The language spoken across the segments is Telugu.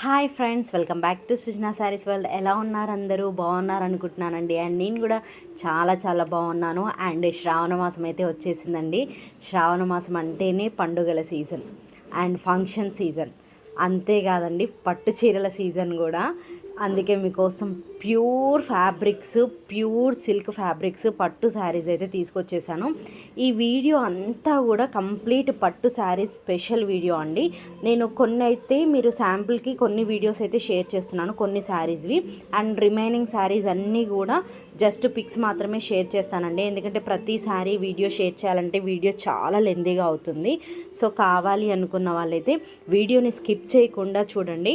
Hi friends welcome back to Sujana saris world. ఎలా ఉన్నారు అందరూ? బాగున్నారు అనుకుంటున్నానండి. అండ్ నేను కూడా చాలా చాలా బాగున్నాను. అండ్ శ్రావణ మాసం అయితే వచ్చేసిందండి. శ్రావణ మాసం అంటేనే పండుగల సీజన్ అండ్ ఫంక్షన్ సీజన్. అంతేకాదండి పట్టు చీరల సీజన్ కూడా. అందుకే మీకోసం pure fabrics pure silk fabrics పట్టు శారీస్ అయితే తీసుకొచ్చేసాను. ఈ వీడియో అంతా కూడా కంప్లీట్ పట్టు శారీస్ స్పెషల్ వీడియో అండి. నేను కొన్ని అయితే మీరు శాంపుల్కి కొన్ని వీడియోస్ అయితే షేర్ చేస్తున్నాను కొన్ని శారీస్వి. అండ్ రిమైనింగ్ శారీస్ అన్నీ కూడా జస్ట్ పిక్స్ మాత్రమే షేర్ చేస్తానండి. ఎందుకంటే ప్రతి శారీ వీడియో షేర్ చేయాలంటే వీడియో చాలా లెందీగా అవుతుంది. సో కావాలి అనుకున్న వాళ్ళైతే వీడియోని స్కిప్ చేయకుండా చూడండి.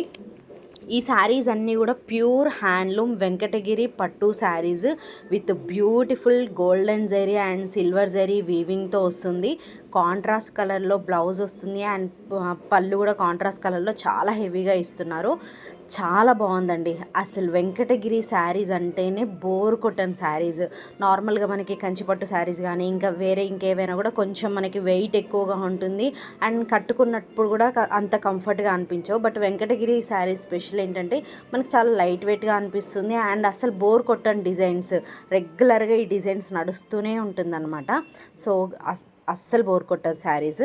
ఈ శారీస్ అన్నీ కూడా ప్యూర్ హ్యాండ్లూమ్ వెంకటగిరి పట్టు saris with beautiful golden zari and silver zari వీవింగ్తో వస్తుంది. కాంట్రాస్ట్ కలర్లో బ్లౌజ్ వస్తుంది. అండ్ పళ్ళు కూడా కాంట్రాస్ట్ కలర్లో చాలా హెవీగా ఇస్తున్నారు. చాలా బాగుందండి. అసలు వెంకటగిరి శారీస్ అంటేనే బోర్ కొట్టన్ శారీస్. నార్మల్గా మనకి కంచిపట్టు శారీస్ కానీ ఇంకా వేరే ఇంకేవైనా కూడా కొంచెం మనకి వెయిట్ ఎక్కువగా ఉంటుంది. అండ్ కట్టుకున్నప్పుడు కూడా అంత కంఫర్ట్గా అనిపించవు. బట్ వెంకటగిరి శారీస్ స్పెషల్ ఏంటంటే మనకి చాలా లైట్ వెయిట్గా అనిపిస్తుంది. అండ్ అసలు బోర్ కొట్టని డిజైన్స్ రెగ్యులర్గా ఈ డిజైన్స్ నడుస్తూనే ఉంటుందన్నమాట. సో అస్సలు బోర్ కొట్టదు శారీస్.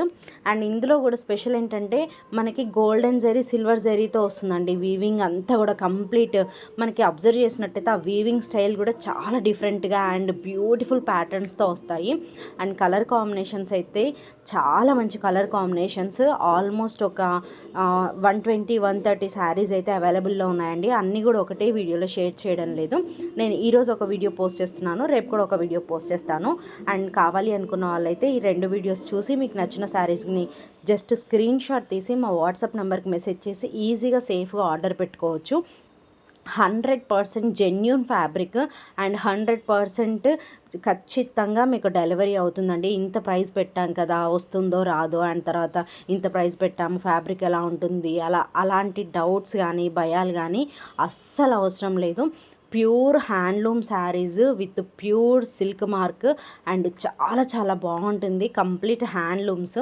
అండ్ ఇందులో కూడా స్పెషల్ ఏంటంటే మనకి గోల్డెన్ జరీ సిల్వర్ జరీతో వస్తుందండి. వీవింగ్ అంతా కూడా కంప్లీట్ మనకి అబ్జర్వ్ చేసినట్టయితే ఆ వీవింగ్ స్టైల్ కూడా చాలా డిఫరెంట్గా అండ్ బ్యూటిఫుల్ ప్యాటర్న్స్తో వస్తాయి. అండ్ కలర్ కాంబినేషన్స్ అయితే చాలా మంచి కలర్ కాంబినేషన్స్. ఆల్మోస్ట్ ఒక one twenty one thirty saris అయితే అవైలబుల్లో ఉన్నాయండి. అన్నీ కూడా ఒకటే వీడియోలో షేర్ చేయడం లేదు. నేను ఈరోజు ఒక వీడియో పోస్ట్ చేస్తున్నాను. రేపు కూడా ఒక వీడియో పోస్ట్ చేస్తాను. అండ్ కావాలి అనుకున్న వాళ్ళైతే ఈ రెండు వీడియోస్ చూసి మీకు నచ్చిన శారీస్ని జస్ట్ స్క్రీన్ షాట్ తీసి మా వాట్సాప్ నెంబర్కి మెసేజ్ చేసి ఈజీగా సేఫ్గా ఆర్డర్ పెట్టుకోవచ్చు. Hundred percent genuine fabric and hundred percent ఖచ్చితంగా మీకు డెలివరీ అవుతుందండి. ఇంత ప్రైస్ పెట్టాం కదా వస్తుందో రాదో అండ్ తర్వాత ఇంత ప్రైస్ పెట్టాము ఫ్యాబ్రిక్ ఎలా ఉంటుంది అలా అలాంటి డౌట్స్ కానీ భయాలు కానీ అస్సలు అవసరం లేదు. Pure handloom saris with pure silk mark and చాలా చాలా బాగుంటుంది. Complete handlooms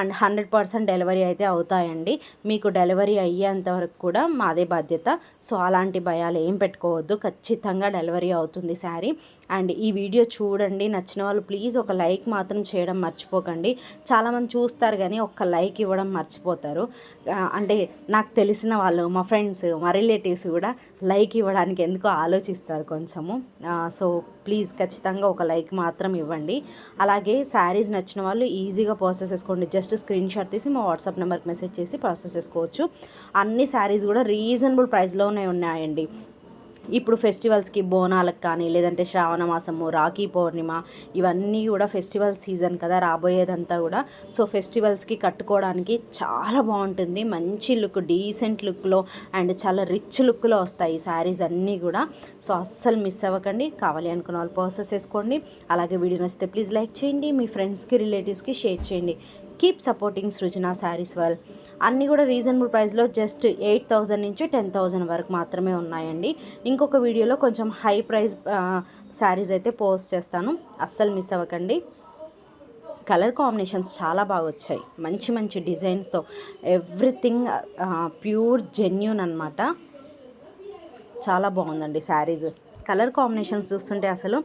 and hundred percent delivery అయితే అవుతాయండి. మీకు డెలివరీ అయ్యేంత వరకు కూడా మాదే బాధ్యత. సో అలాంటి భయాలు ఏం పెట్టుకోవద్దు. ఖచ్చితంగా డెలివరీ అవుతుంది శారీ. అండ్ ఈ వీడియో చూడండి. నచ్చిన వాళ్ళు ప్లీజ్ ఒక లైక్ మాత్రం చేయడం మర్చిపోకండి. చాలామంది చూస్తారు కానీ ఒక్క లైక్ ఇవ్వడం మర్చిపోతారు. అంటే నాకు తెలిసిన వాళ్ళు మా ఫ్రెండ్స్ మా రిలేటివ్స్ కూడా లైక్ ఇవ్వడానికి ఎందుకో ఆలోచిస్తారు కొంచెము? సో ప్లీజ్ ఖచ్చితంగా ఒక లైక్ మాత్రం ఇవ్వండి. అలాగే శారీస్ నచ్చిన వాళ్ళు ఈజీగా ప్రాసెస్ చేసుకోండి. జస్ట్ స్క్రీన్ షాట్ తీసి మా వాట్సాప్ నెంబర్కి మెసేజ్ చేసి ప్రాసెస్ చేసుకోవచ్చు. అన్ని శారీస్ కూడా రీజనబుల్ ప్రైస్లోనే ఉన్నాయండి. ఇప్పుడు ఫెస్టివల్స్కి బోనాలకు కానీ లేదంటే శ్రావణ మాసము రాఖీ పౌర్ణిమ ఇవన్నీ కూడా ఫెస్టివల్ సీజన్ కదా రాబోయేదంతా కూడా. సో ఫెస్టివల్స్కి కట్టుకోవడానికి చాలా బాగుంటుంది. మంచి లుక్ డీసెంట్ లుక్లో అండ్ చాలా రిచ్ లుక్లో వస్తాయి ఈ శారీస్ అన్నీ కూడా. సో అస్సలు మిస్ అవ్వకండి. కావాలి అనుకున్న వాళ్ళు ప్రాసెస్ చేసుకోండి. అలాగే వీడియో నచ్చితే ప్లీజ్ లైక్ చేయండి. మీ ఫ్రెండ్స్కి రిలేటివ్స్కి షేర్ చేయండి. Keep supporting Srujana saris well అన్నీ కూడా రీజనబుల్ ప్రైస్లో జస్ట్ ఎయిట్ థౌజండ్ నుంచి టెన్ థౌజండ్ వరకు మాత్రమే ఉన్నాయండి. ఇంకొక వీడియోలో కొంచెం హై ప్రైస్ శారీస్ అయితే పోస్ట్ చేస్తాను. అస్సలు మిస్ అవ్వకండి. కలర్ కాంబినేషన్స్ చాలా బాగా వచ్చాయి. మంచి మంచి డిజైన్స్తో ఎవ్రీథింగ్ ప్యూర్ జెన్యున్ అనమాట చాలా బాగుందండి శారీస్ కలర్ కాంబినేషన్స్ చూస్తుంటే అసలు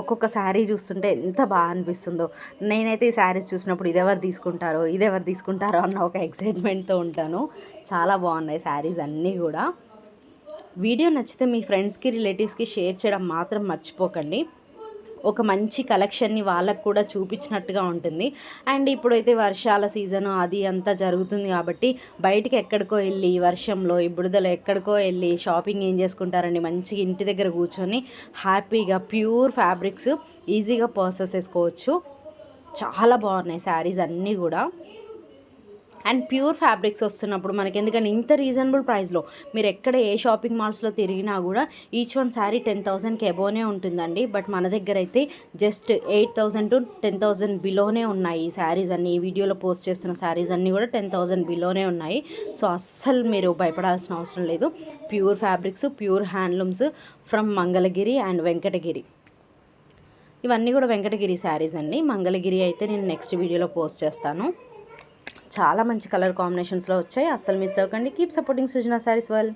ఒక్కొక్క శారీ చూస్తుంటే ఎంత బాగా అనిపిస్తుందో. నేనైతే ఈ శారీస్ చూసినప్పుడు ఇదెవరు తీసుకుంటారో ఇదెవరు తీసుకుంటారో అన్న ఒక ఎక్సైట్మెంట్తో ఉంటాను. చాలా బాగున్నాయి శారీస్ అన్నీ కూడా. వీడియో నచ్చితే మీ ఫ్రెండ్స్కి రిలేటివ్స్కి షేర్ చేయడం మాత్రం మర్చిపోకండి. ఒక మంచి కలెక్షన్ని వాళ్ళకు కూడా చూపించినట్టుగా ఉంటుంది. అండ్ ఇప్పుడైతే వర్షాల సీజన్ అది అంతా జరుగుతుంది కాబట్టి బయటికి ఎక్కడికో వెళ్ళి వర్షంలో ఈ బుడదలో ఎక్కడికో వెళ్ళి షాపింగ్ ఏం చేసుకుంటారండి? మంచిగా ఇంటి దగ్గర కూర్చొని హ్యాపీగా ప్యూర్ ఫ్యాబ్రిక్స్ ఈజీగా పర్సెస్ చేసుకోవచ్చు. చాలా బాగున్నాయి శారీస్ అన్నీ కూడా. అండ్ ప్యూర్ ఫ్యాబ్రిక్స్ వస్తున్నప్పుడు మనకి ఎందుకంటే ఇంత రీజనబుల్ ప్రైస్లో మీరు ఎక్కడ ఏ షాపింగ్ మాల్స్లో తిరిగినా కూడా ఈచ్ వన్ శారీ టెన్ థౌసండ్కి ఎబోనే ఉంటుందండి. బట్ మన దగ్గర అయితే just eight thousand to ten thousand బిలోనే ఉన్నాయి ఈ శారీస్ అన్ని. ఈ వీడియోలో పోస్ట్ చేస్తున్న శారీస్ అన్నీ కూడా టెన్ థౌసండ్ బిలోనే ఉన్నాయి. సో అస్సలు మీరు భయపడాల్సిన అవసరం లేదు. Pure fabrics pure handlooms from Mangalagiri and Venkatagiri. ఇవన్నీ కూడా వెంకటగిరి శారీస్ అండి. మంగళగిరి అయితే నేను నెక్స్ట్ వీడియోలో పోస్ట్ చేస్తాను. చాలా మంచి కలర్ కాంబినేషన్స్లో వచ్చాయి. అస్సలు మిస్ అవ్వకండి. కీప్ సపోర్టింగ్ సృజన శారీస్ వాళ్ళు